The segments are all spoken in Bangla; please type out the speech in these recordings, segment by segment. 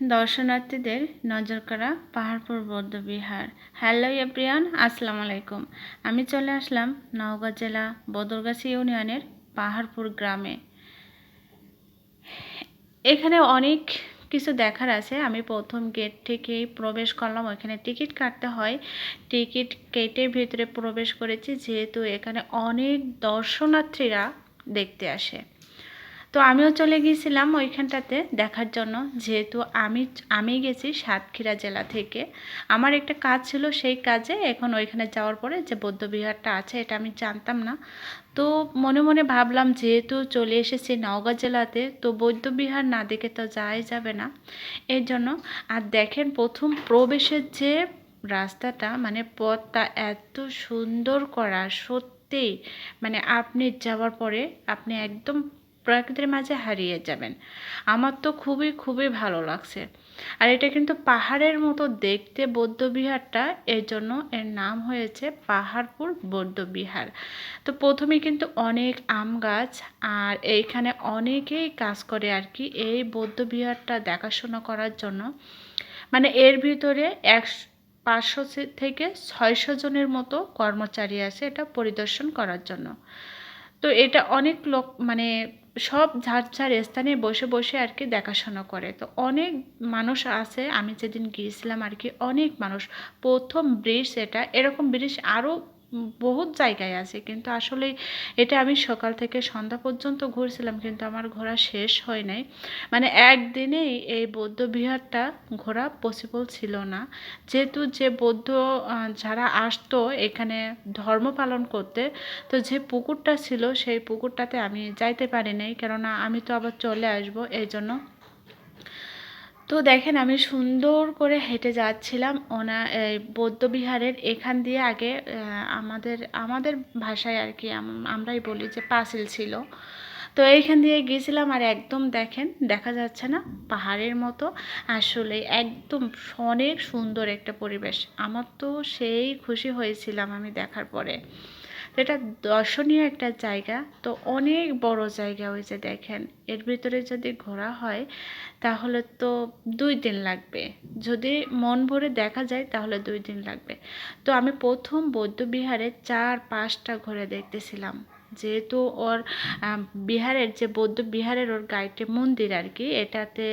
দর্শনার্থীদের নজর করা পাহাড়পুর বৌদ্ধবিহার হ্যালো এভরিয়ান আসসালামু আলাইকুম। আমি চলে আসলাম নওগাঁ জেলা বদরগাছি ইউনিয়নের পাহাড়পুর গ্রামে। এখানে অনেক কিছু দেখার আছে। আমি প্রথম গেট থেকেই প্রবেশ করলাম। ওইখানে টিকিট কাটতে হয়। টিকিট কেটে ভিতরে প্রবেশ করেছি। যেহেতু এখানে অনেক দর্শনার্থীরা দেখতে আসে। তো আমিও চলে গিয়েছিলাম ওইখানটাতে দেখার জন্য। যেহেতু আমি আমি গেছি সাতক্ষীরা জেলা থেকে। আমার একটা কাজ ছিল সেই কাজে। এখন ওইখানে যাওয়ার পরে যে বৌদ্ধবিহারটা আছে, এটা আমি জানতাম না। তো মনে মনে ভাবলাম, যেহেতু চলে এসেছি নওগাঁ জেলাতে, তো বৌদ্ধবিহার না দেখে তো যাওয়াই যাবে না। এর জন্য, আর দেখেন প্রথম প্রবেশের যে রাস্তাটা মানে পথটা এত সুন্দর করা সত্যি মানে আপনি যাওয়ার পরে আপনি একদম প্রকৃতির মাঝে হারিয়ে যাবেন। আমার তো খুবই খুবই ভালো লাগছে। আর এটা কিন্তু পাহাড়ের মতো দেখতে বৌদ্ধবিহারটা, এর জন্য এর নাম হয়েছে পাহাড়পুর বৌদ্ধবিহার। তো প্রথমে কিন্তু অনেক আম গাছ, আর এইখানে অনেকেই কাজ করে আর কি এই বৌদ্ধবিহারটা দেখাশোনা করার জন্য। মানে এর ভিতরে এক পাঁচশো থেকে ছয়শো জনের মতো কর্মচারী আছে এটা পরিদর্শন করার জন্য। তো এটা অনেক লোক মানে সব ঝাড় ঝাড় স্থানে বসে বসে আর কি দেখাশোনা করে। তো অনেক মানুষ আছে, আমি যেদিন গিয়েছিলাম আর কি, অনেক মানুষ। প্রথম ব্রিজ এটা, এরকম ব্রিজ আরও বহুত জায়গায় আছে, কিন্তু আসলে এটা আমি সকাল থেকে সন্ধ্যা পর্যন্ত ঘুরছিলাম, কিন্তু আমার ঘোরা শেষ হয় নাই। মানে একদিনেই এই বৌদ্ধ বিহারটা ঘোরা পসিবল ছিল না। যেহেতু যে বৌদ্ধ যারা আসতো এখানে ধর্ম পালন করতে, তো যে পুকুরটা ছিল সেই পুকুরটাতে আমি যাইতে পারি নাই, কেননা আমি তো আবার চলে আসব এই জন্য তো দেখেন আমি সুন্দর করে হেঁটে যাচ্ছিলাম ওনা বৌদ্ধবিহারের এখান দিয়ে আগে আমাদের আমাদের ভাষায় আর কি আমরাই বলি যে পাঁচিল ছিল। তো এইখান দিয়ে গিয়েছিলাম আর একদম দেখেন, দেখা যাচ্ছে না পাহাড়ের মতো। আসলে একদম অনেক সুন্দর একটা পরিবেশ। আমার তো সেই খুশি হয়েছিলাম আমি দেখার পরে। এটা দর্শনীয় একটা জায়গা। তো অনেক বড় জায়গা ওই যে দেখেন। এর ভিতরে যদি ঘোরা হয়, তাহলে তো দুই দিন লাগবে। যদি মন ভরে দেখা যায়, তাহলে দুই দিন লাগবে। তো আমি প্রথম বৌদ্ধবিহারে চার পাঁচটা ঘোরে দেখতেছিলাম। যেহেতু ওর বিহারের যে বৌদ্ধ বিহারের ওর গাইডে মন্দির আর কি, এটাতে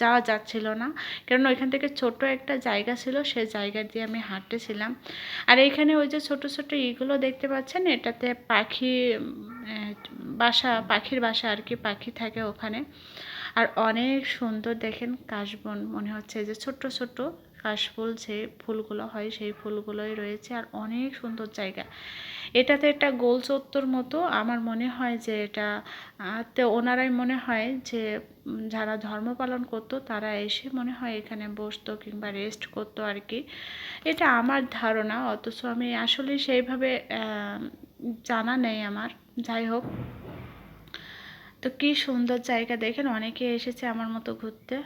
যাওয়া যাচ্ছিল না। কারণ ওইখান থেকে ছোট একটা জায়গা ছিল সেই জায়গা দিয়ে আমি হাঁটতেছিলাম। আর এইখানে ওই যে ছোট ছোট ইগুলো দেখতে পাচ্ছেন, এটাতে পাখি বাসা, পাখির বাসা আর কি, পাখি থাকে ওখানে। আর অনেক সুন্দর দেখেন কাশবন, মনে হচ্ছে যে ছোট্ট ছোট্ট কাশফুল যে ফুলগুলো হয় সেই ফুলগুলোই রয়েছে আর অনেক সুন্দর জায়গা। এটাতে একটা গোল চত্বর মতো আমার মনে হয় যে এটা তে ওনারাই মনে হয় যে যারা ধর্ম পালন করতো তারা এসে মনে হয় এখানে বসতো কিংবা রেস্ট করতো আর কি। এটা আমার ধারণা, অথচ আমি আসলে সেইভাবে জানা নেই আমার। যাই হোক, তো কি সুন্দর জায়গা দেখেন, অনেকে এসেছে আমার মতো ঘুরতে।